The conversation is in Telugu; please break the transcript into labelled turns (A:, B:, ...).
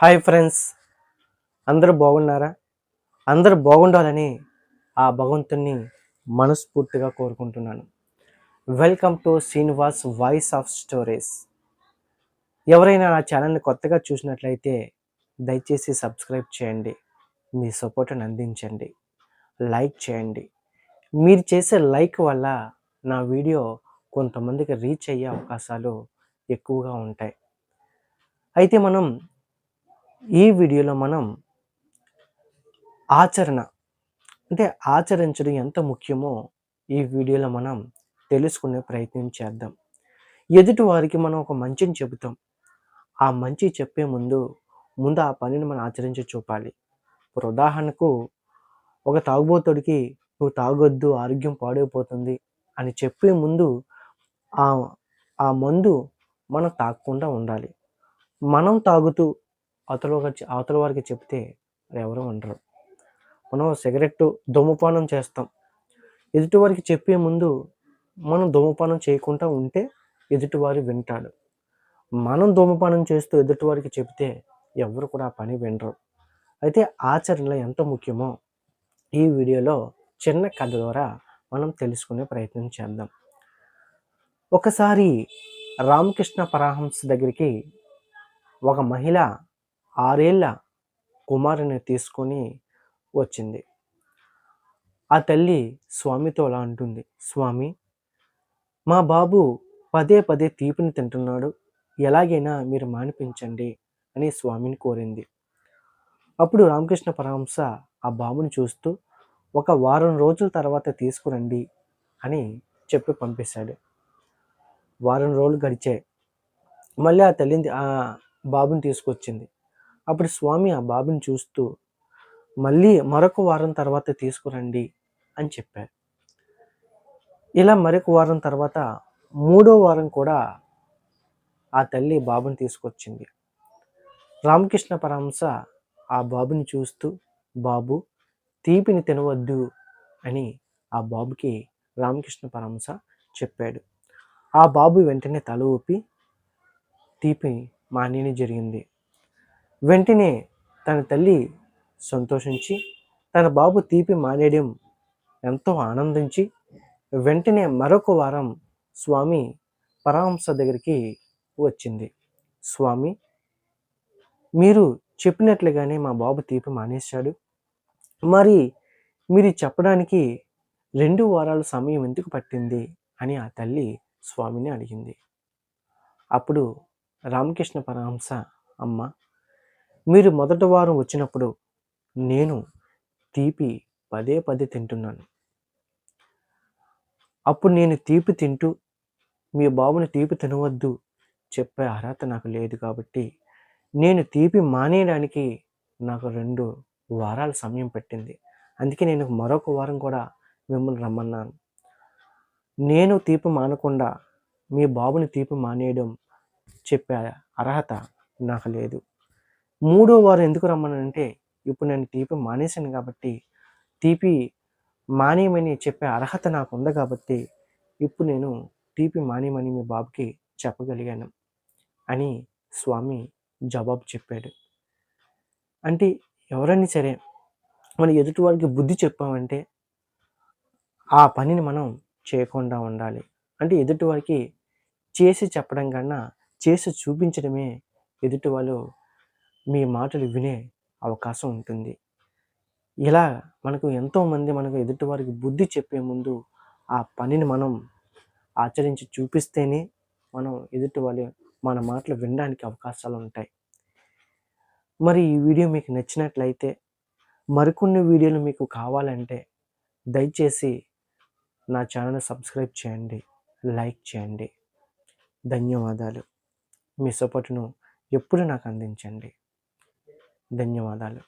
A: Hi friends. అందరూ బాగున్నారా? అందరూ బాగుండాలని ఆ భగవంతుని మనస్ఫూర్తిగా కోరుకుంటున్నాను. Welcome to Srinivas voice of stories ఎవరైనా నా ఛానల్ని కొత్తగా చూసినట్లయితే దయచేసి సబ్స్క్రైబ్ చేయండి. మీ సపోర్ట్ని అందించండి. లైక్ చేయండి. మీరు చేసే లైక్ వల్ల నా వీడియో కొంతమందికి రీచ్ అయ్యే అవకాశాలు ఎక్కువగా ఉంటాయి. అయితే మనం ఈ వీడియోలో మనం ఆచరణ అంటే ఆచరించడం ఎంత ముఖ్యమో ఈ వీడియోలో మనం తెలుసుకునే ప్రయత్నం చేద్దాం. ఎదుటి వారికి మనం ఒక మంచిని చెబుతాం. ఆ మంచి చెప్పే ముందు ముందు ఆ పనిని మనం ఆచరించి చూపాలి. ఇప్పుడు ఉదాహరణకు ఒక తాగుబోతుడికి నువ్వు తాగొద్దు ఆరోగ్యం పాడైపోతుంది అని చెప్పే ముందు ఆ ఆ మందు మనం తాగకుండా ఉండాలి. మనం తాగుతూ అవతల అవతల వారికి చెప్తే ఎవరు ఉండరు. మనం సిగరెట్ ధూమపానం చేస్తాం. ఎదుటివారికి చెప్పే ముందు మనం ధూమపానం చేయకుండా ఉంటే ఎదుటివారు వింటాడు. మనం ధూమపానం చేస్తూ ఎదుటివారికి చెప్తే ఎవరు కూడా ఆ పని వినరు. అయితే ఆచరణలో ఎంత ముఖ్యమో ఈ వీడియోలో చిన్న కథ ద్వారా మనం తెలుసుకునే ప్రయత్నం చేద్దాం. ఒకసారి రామకృష్ణ పరహంస దగ్గరికి ఒక మహిళ ఆరేళ్ళ కుమారుని తీసుకొని వచ్చింది. ఆ తల్లి స్వామితో అలా అంటుంది స్వామి మా బాబు పదే పదే తీపిని తింటున్నాడు. ఎలాగైనా మీరు మానిపించండి అని స్వామిని కోరింది. అప్పుడు రామకృష్ణ పరహంస ఆ బాబుని చూస్తూ ఒక వారం రోజుల తర్వాత తీసుకురండి అని చెప్పి పంపిస్తాడు వారం రోజులు గడిచాయి. మళ్ళీ ఆ తల్లిని ఆ బాబుని తీసుకొచ్చింది. అప్పుడు స్వామి ఆ బాబుని చూస్తూ మళ్ళీ మరొక వారం తర్వాత తీసుకురండి అని చెప్పారు ఇలా మరొక వారం తర్వాత మూడో వారం కూడా ఆ తల్లి బాబుని తీసుకొచ్చింది. రామకృష్ణ పరహంస ఆ బాబుని చూస్తూ బాబు తీపిని తినవద్దు అని ఆ బాబుకి రామకృష్ణ పరహంస చెప్పాడు. ఆ బాబు వెంటనే తల ఊపి తీపి మానేని జరిగింది. వెంటనే తన తల్లి సంతోషించి తన బాబు తీపి మానేయడం ఎంతో ఆనందించి వెంటనే మరొక వారం స్వామి పరహంస దగ్గరికి వచ్చింది. స్వామి మీరు చెప్పినట్లుగానే మా బాబు తీపి మానేశాడు. మరి మీరు చెప్పడానికి రెండు వారాల సమయం ఎందుకు పట్టింది? అని ఆ తల్లి స్వామిని అడిగింది. అప్పుడు రామకృష్ణ పరహంస అమ్మ మీరు మొదటి వారం వచ్చినప్పుడు నేను తీపి పదే పదే తింటున్నాను. అప్పుడు నేను తీపి తింటూ మీ బాబుని తీపి తినవద్దు చెప్పే అర్హత నాకు లేదు కాబట్టి నేను తీపి మానేయడానికి నాకు రెండు వారాల సమయం పట్టింది. అందుకే నేను మరొక వారం కూడా మిమ్మల్ని రమ్మన్నాను. నేను తీపి మానకుండా మీ బాబుని తీపి మానేయడం చెప్పే అర్హత నాకు లేదు. మూడో వారం ఎందుకు రమ్మనంటే ఇప్పుడు నేను తీపి మానేశాను కాబట్టి తీపి మానేయమని చెప్పే అర్హత నాకు ఉంది కాబట్టి ఇప్పుడు నేను తీపి మానేయమని మీ బాబుకి చెప్పగలిగాను అని స్వామి జవాబు చెప్పాడు. అంటే ఎవరైనా సరే మన ఎదుటి వారికి బుద్ధి చెప్పామంటే ఆ పనిని మనం చేయకుండా ఉండాలి. అంటే ఎదుటి వారికి చేసి చెప్పడం కన్నా చేసి చూపించడమే ఎదుటి వాళ్ళు మీ మాటలు వినే అవకాశం ఉంటుంది. ఇలా మనకు ఎంతోమంది మనకు ఎదుటివారికి బుద్ధి చెప్పే ముందు ఆ పనిని మనం ఆచరించి చూపిస్తేనే మనం ఎదుటి వాళ్ళు మన మాటలు వినడానికి అవకాశాలు ఉంటాయి. మరి ఈ వీడియో మీకు నచ్చినట్లయితే మరికొన్ని వీడియోలు మీకు కావాలంటే దయచేసి నా ఛానల్ సబ్స్క్రైబ్ చేయండి లైక్ చేయండి. ధన్యవాదాలు. మీ సపోర్టును ఎప్పుడు నాకు అందించండి. ధన్యవాదాలు.